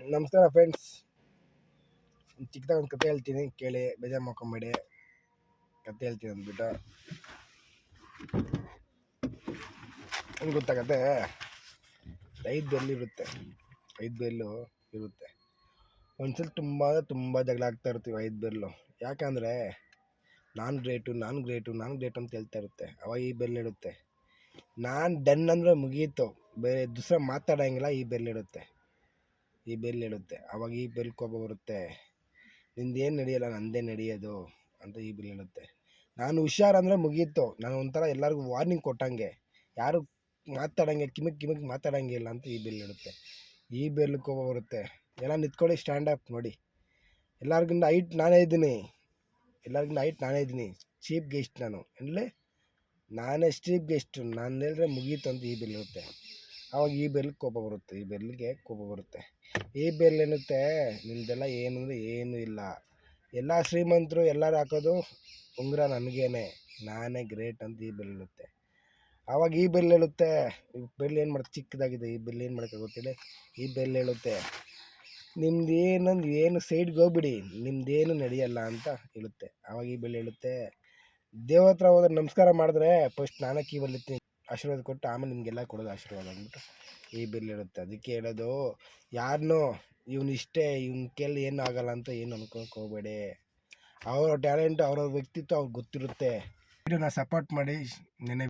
ನಮಸ್ಕಾರ ಫ್ರೆಂಡ್ಸ್ ಚಿಕ್ಕದಾಗ ಒಂದು ಕತೆ ಹೇಳ್ತೀನಿ, ಕೇಳಿ, ಬೇಜಾರು ಮಾಡ್ಕೊಂಬೇಡಿ. ಕತೆ ಹೇಳ್ತೀನಿ ಅಂದ್ಬಿಟ್ಟು. ಏನು ಗೊತ್ತಾ ಕತೆ? ಐದು ಬೆಲ್ಲು ಇರುತ್ತೆ. ಐದು ಬೆಲ್ಲು ಇರುತ್ತೆ. ಒಂದ್ಸಲ ತುಂಬ ಅಂದರೆ ತುಂಬ ಜಗಳ ಆಗ್ತಾ ಇರ್ತೀವಿ ಐದು ಬೆಲ್ಲು. ಯಾಕಂದರೆ ನಾನು ಗ್ರೇಟು ನಾನು ಗ್ರೇಟು ನಾನು ಗ್ರೇಟು ಅಂತ ಹೇಳ್ತಾ ಇರುತ್ತೆ. ಅವಾಗ ಈ ಬೆಲ್ಲ ಇಡುತ್ತೆ ನಾನು ಡನ್ ಅಂದರೆ ಮುಗೀತು. ಬೇರೆ, ದೂಸರ ಮಾತಾಡೋಂಗಿಲ್ಲ, ಈ ಬೆಲ್ಲ ಇಡುತ್ತೆ ಈ ಬೆಲ್ ಹೇಳುತ್ತೆ. ಅವಾಗ ಈ ಬೆಲ್ ಕೋಪ ಬರುತ್ತೆ. ನಿಂದೇನು ನಡೆಯಲ್ಲ, ನಂದೇ ನಡೆಯೋದು ಅಂತ ಈ ಬೆಲ್ ಹೇಳುತ್ತೆ. ನಾನು ಹುಷಾರಂದರೆ ಮುಗಿಯಿತು ನಾನು ಒಂಥರ ಎಲ್ಲರಿಗೂ ವಾರ್ನಿಂಗ್ ಕೊಟ್ಟಂಗೆ. ಯಾರು ಮಾತಾಡಂಗೆ, ಕಿಮಿಕ್ ಕಿಮಿಕ್ ಮಾತಾಡಂಗೆ ಇಲ್ಲ ಅಂತ ಈ ಬೆಲ್ ಇಡುತ್ತೆ ಈ ಬೆಲ್ ಕೋಪ ಬರುತ್ತೆ. ಎಲ್ಲ ನಿಂತ್ಕೊಳ್ಳಿ ಸ್ಟ್ಯಾಂಡ್ ಅಪ್ ನೋಡಿ. ಎಲ್ಲರಿಗಿಂತ ಹೈಟ್ ನಾನೇ ಇದ್ದೀನಿ. ಎಲ್ಲರಿಗಿಂತ ಹೈಟ್ ನಾನೇ ಇದ್ದೀನಿ. ಚೀಪ್ ಗೆಸ್ಟ್ ನಾನು. ಅಂದರೆ ನಾನೇ ಸ್ಟ್ರೀಪ್ ಗೆಸ್ಟು ನಾನು ಹೇಳಿದ್ರೆ ಮುಗೀತು ಅಂತ ಈ ಬೆಲ್ ಇರುತ್ತೆ ಆವಾಗ ಈ ಬೆರ್ಲಿಗೆ ಕೋಪ ಬರುತ್ತೆ, ಈ ಬೆರ್ಲಿಗೆ ಕೋಪ ಬರುತ್ತೆ. ಈ ಬೆಲ್ ಏನುತ್ತೆ ನಿಮ್ದೆಲ್ಲ ಏನು ಅಂದರೆ ಏನೂ ಇಲ್ಲ. ಎಲ್ಲ ಶ್ರೀಮಂತರು ಎಲ್ಲರೂ ಹಾಕೋದು ಉಂಗುರ ನನಗೇನೆ, ನಾನೇ ಗ್ರೇಟ್ ಅಂತ ಈ ಬೆಲ್ ಇರುತ್ತೆ ಆವಾಗ ಈ ಬೆಲ್ ಹೇಳುತ್ತೆ, ಈ ಬೆಲ್ ಏನು ಮಾಡುತ್ತೆ ಚಿಕ್ಕದಾಗಿದೆ, ಈ ಬೆಲ್ ಏನು ಮಾಡೋಕ್ಕೆ ಗೊತ್ತಿಲ್ಲ. ಈ ಬೆಲ್ ಹೇಳುತ್ತೆ, ನಿಮ್ದು ಏನೊಂದು, ಏನು ಸೈಡ್ಗೆ ಹೋಗ್ಬಿಡಿ, ನಿಮ್ದೇನು ನಡೆಯಲ್ಲ ಅಂತ ಹೇಳುತ್ತೆ. ಆವಾಗ ಈ ಬೆಲ್ ಹೇಳುತ್ತೆ ದೇವ್ರ ಹೋದ್ರೆ ನಮಸ್ಕಾರ ಮಾಡಿದ್ರೆ ಫಸ್ಟ್ ನಾನೇ ಕೀ ಬರ್ಲಿತ್ತೀನಿ. ಆಶೀರ್ವಾದ ಕೊಟ್ಟು ಆಮೇಲೆ ನಿಮಗೆಲ್ಲ ಕೊಡೋದು ಆಶೀರ್ವಾದ ಅಂದ್ಬಿಟ್ಟು ಈ ಬಿಲ್ ಇರುತ್ತೆ. ಅದಕ್ಕೆ ಹೇಳೋದು ಯಾರನ್ನೂ ಇವ್ನು ಇಷ್ಟೇ, ಇವ್ನ ಕೇಳಿ ಏನು ಆಗಲ್ಲ ಅಂತ ಏನು ಅನ್ಕೊಳಕ್ಕೆ ಹೋಗಬೇಡಿ. ಅವರ ಟ್ಯಾಲೆಂಟ್ ಅವ್ರವ್ರ ವ್ಯಕ್ತಿತ್ವ ಅವ್ರಿಗೆ ಗೊತ್ತಿರುತ್ತೆ. ವಿಡಿಯೋನ ಸಪೋರ್ಟ್ ಮಾಡಿ ನೆನೆ